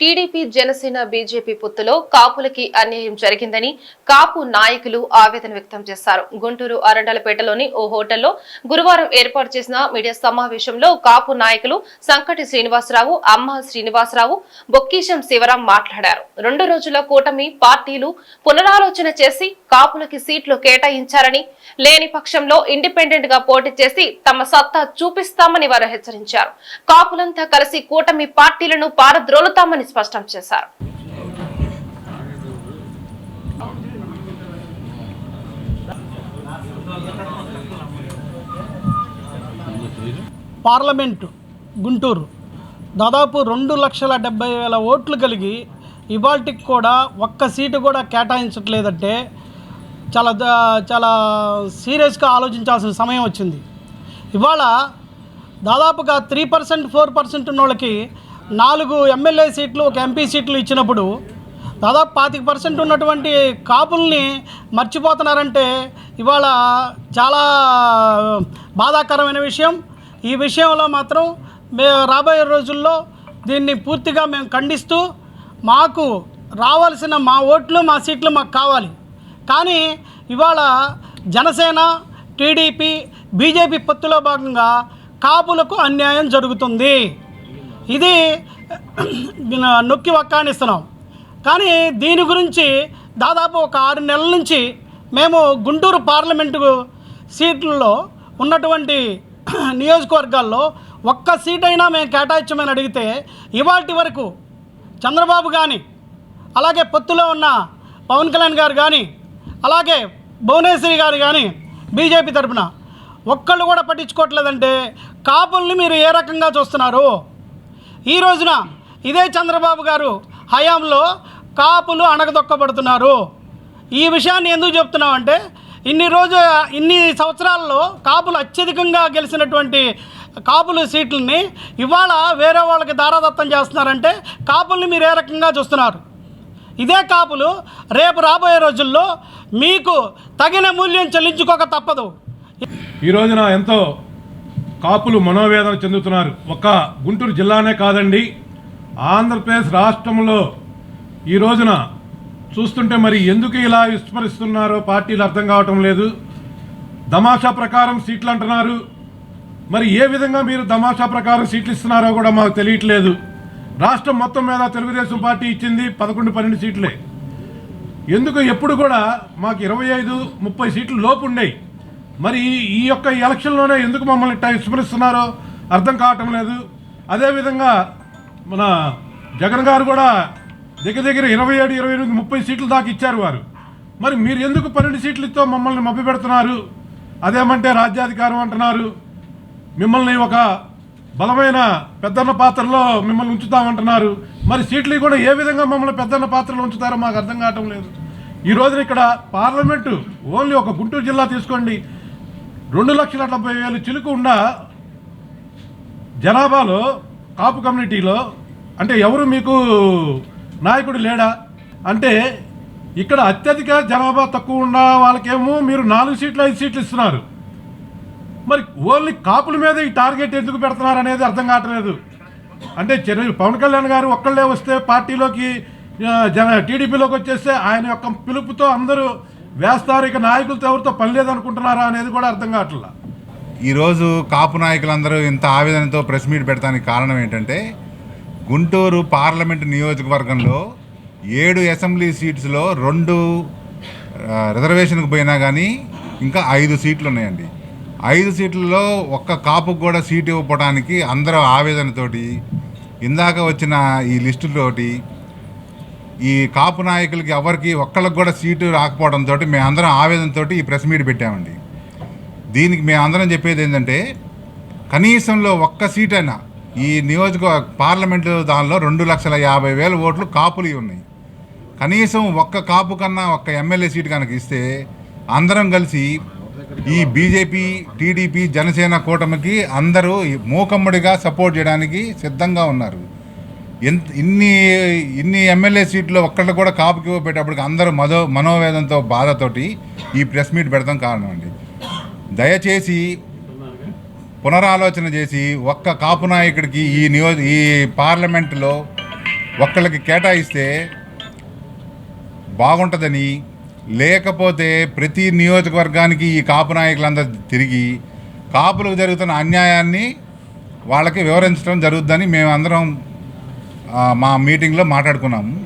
TDP Janasena BJP పొత్తులో కాపులకి అన్యాయం జరిగిందని కాపు నాయకులు ఆవేదన వ్యక్తం చేశారు. గుంటూరు అరండలపేటలోని ఓ హోటల్లో గురువారం ఏర్పాటు చేసిన మీడియా సమావేశంలో కాపు నాయకులు సంకటి శ్రీనివాసరావు అమ్మ శ్రీనివాసరావు బొక్కీశం శివరాం మాట్లాడారు. రెండు రోజుల కూటమి పార్టీలు పునరాలోచన చేసి కాపులకి సీట్లు కేటాయించారని లేని పక్షంలో ఇండిపెండెంట్గా పోటీ చేసి తమ సత్తా చూపిస్తామని వారు హెచ్చరించారు. కాపులంతా కలిసి కూటమి పార్టీలను పారద్రోలుతామని స్పష్టం చేశారు. పార్లమెంటు గుంటూరు. దాదాపు రెండు లక్షల డెబ్బై వేల ఓట్లు కలిగి ఇవాల్టికి కూడా ఒక్క సీటు కూడా కేటాయించట్లేదంటే చాలా చాలా సీరియస్గా ఆలోచించాల్సిన సమయం వచ్చింది. ఇవాళ దాదాపుగా త్రీ పర్సెంట్ ఫోర్ పర్సెంట్ ఉన్న వాళ్ళకి నాలుగు ఎమ్మెల్యే సీట్లు ఒక ఎంపీ సీట్లు ఇచ్చినప్పుడు దాదాపు పాతిక పర్సెంట్ ఉన్నటువంటి కాపుల్ని మర్చిపోతున్నారంటే ఇవాళ చాలా బాధాకరమైన విషయం. ఈ విషయంలో మాత్రం మే రాబోయే రోజుల్లో దీన్ని పూర్తిగా మేము ఖండిస్తూ మాకు రావాల్సిన మా ఓట్లు మా సీట్లు మాకు కావాలి. కానీ ఇవాళ జనసేన టీడీపీ బీజేపీ పొత్తులో భాగంగా కాపులకు అన్యాయం జరుగుతుంది. ఇది నొక్కి వక్కానిస్తున్నాం. కానీ దీని గురించి దాదాపు ఒక ఆరు నెలల నుంచి మేము గుంటూరు పార్లమెంటు సీట్లలో ఉన్నటువంటి నియోజకవర్గాల్లో ఒక్క సీట్ అయినా మేము కేటాయించమని అడిగితే ఇవాటి వరకు చంద్రబాబు కానీ అలాగే పొత్తులో ఉన్న పవన్ కళ్యాణ్ గారు కానీ అలాగే భువనేశ్వరి గారు కానీ బీజేపీ తరఫున ఒక్కళ్ళు కూడా పట్టించుకోవట్లేదంటే కాపుల్ని మీరు ఏ రకంగా చూస్తున్నారు? ఈ రోజున ఇదే చంద్రబాబు గారు హయాంలో కాపులు అణగదొక్కబడుతున్నారు. ఈ విషయాన్ని ఎందుకు చెప్తున్నామంటే ఇన్ని రోజు ఇన్ని సంవత్సరాల్లో కాపులు అత్యధికంగా గెలిచినటువంటి కాపులు సీట్లని ఇవాళ వేరే వాళ్ళకి దారాదత్తం చేస్తున్నారంటే కాపుల్ని మీరు ఏ రకంగా చూస్తున్నారు? ఇదే కాపులు రేపు రాబోయే రోజుల్లో మీకు తగిన మూల్యం చెల్లించుకోక తప్పదు. ఈ రోజున ఎంతో కాపులు మనోవేదన చెందుతున్నారు. ఒక గుంటూరు జిల్లానే కాదండి ఆంధ్రప్రదేశ్ రాష్ట్రంలో ఈ రోజున చూస్తుంటే మరి ఎందుకు ఇలా విస్మరిస్తున్నారో పార్టీలు అర్థం కావటం లేదు. దమాషా ప్రకారం సీట్లు అంటున్నారు. మరి ఏ విధంగా మీరు దమాషా ప్రకారం సీట్లు ఇస్తున్నారో కూడా మాకు తెలియట్లేదు. రాష్ట్రం మొత్తం మీద తెలుగుదేశం పార్టీ ఇచ్చింది పదకొండు పన్నెండు సీట్లే. ఎందుకు ఎప్పుడు కూడా మాకు ఇరవై ఐదు ముప్పై సీట్లు లోపు ఉండేవి మరి ఈ- యొక్క ఎలక్షన్లోనే ఎందుకు మమ్మల్ని ఇట్టా విస్మరిస్తున్నారో అర్థం కావటం లేదు. అదేవిధంగా మన జగన్ గారు కూడా దగ్గర దగ్గర ఇరవై ఏడు ఇరవై ఎనిమిది ముప్పై సీట్లు దాకా ఇచ్చారు వారు. మరి మీరు ఎందుకు పన్నెండు సీట్లతో మమ్మల్ని మభ్య పెడుతున్నారు అదేమంటే రాజ్యాధికారం అంటున్నారు. మిమ్మల్ని ఒక బలమైన పెద్దన్న పాత్రలో మిమ్మల్ని ఉంచుతామంటున్నారు. మరి సీట్లు కూడా ఏ విధంగా మమ్మల్ని పెద్దన్న పాత్రలో ఉంచుతారో మాకు అర్థం కావటం లేదు. ఈ రోజున ఇక్కడ పార్లమెంటు ఓన్లీ ఒక గుంటూరు జిల్లా తీసుకోండి. రెండు లక్షల డెబ్బై వేలు చిలుకు ఉన్న జనాభాలో కాపు కమ్యూనిటీలో అంటే ఎవరు మీకు నాయకుడు లేడా? అంటే ఇక్కడ అత్యధిక జనాభా తక్కువ ఉన్న వాళ్ళకేమో మీరు నాలుగు సీట్లు ఐదు సీట్లు ఇస్తున్నారు. మరి ఓన్లీ కాపుల మీద ఈ టార్గెట్ ఎందుకు పెడుతున్నారు అనేది అర్థం కావట్లేదు. అంటే చెరు పవన్ కళ్యాణ్ గారు ఒక్కళ్ళే వస్తే పార్టీలోకి జన టీడీపీలోకి వచ్చేస్తే ఆయన యొక్క పిలుపుతో అందరూ వేస్తారు ఇక నాయకులతో ఎవరితో పని లేదనుకుంటున్నారా అనేది కూడా అర్థం కావట్లేదు ఈరోజు కాపు నాయకులందరూ ఇంత ఆవేదనతో ప్రెస్ మీట్ పెడతానికి కారణం ఏంటంటే గుంటూరు పార్లమెంటు నియోజకవర్గంలో ఏడు అసెంబ్లీ సీట్స్లో రెండు రిజర్వేషన్కు రిజర్వేషన్కి పోయినా కానీ ఇంకా ఐదు సీట్లు ఉన్నాయండి ఐదు సీట్లలో ఒక్క కాపుకు కూడా సీటు ఇవ్వడానికి అందరూ ఆవేదనతోటి ఇందాక వచ్చిన ఈ లిస్టుతోటి ఈ కాపు నాయకులకి ఎవరికి ఒక్కళ్ళకి కూడా సీటు రాకపోవడంతో మేమందరం ఆవేదనతో ఈ ప్రెస్ మీట్ పెట్టామండి. దీనికి మేము అందరం చెప్పేది ఏంటంటే కనీసంలో ఒక్క సీట్ అయినా ఈ నియోజక పార్లమెంటు దానిలో రెండు లక్షల యాభై వేల ఓట్లు కాపులు ఉన్నాయి. కనీసం ఒక్క కాపు కన్నా ఒక్క ఎమ్మెల్యే సీట్ కనుక ఇస్తే అందరం కలిసి ఈ బీజేపీ టీడీపీ జనసేన కూటమికి అందరూ మూకమ్మడిగా సపోర్ట్ చేయడానికి సిద్ధంగా ఉన్నారు. ఎంత ఇన్ని ఇన్ని ఎమ్మెల్యే సీట్లు ఒక్కళ్ళు కూడా కాపుకి ఇవ్వబెట్టేప్పటికి అందరూ మదో మనోవేదంతో బాధతోటి ఈ ప్రెస్ మీట్ పెడతాం కారణం అండి దయచేసి పునరాలోచన చేసి ఒక్క కాపు నాయకుడికి ఈ నియోజ ఈ పార్లమెంటులో ఒక్కళ్ళకి కేటాయిస్తే బాగుంటుందని లేకపోతే ప్రతి నియోజకవర్గానికి ఈ కాపు నాయకులందరూ తిరిగి కాపులకు జరుగుతున్న అన్యాయాన్ని వాళ్ళకి వివరించడం జరుగుద్దని మేమందరం అందరం మా మీటింగ్లో మాట్లాడుకున్నాము.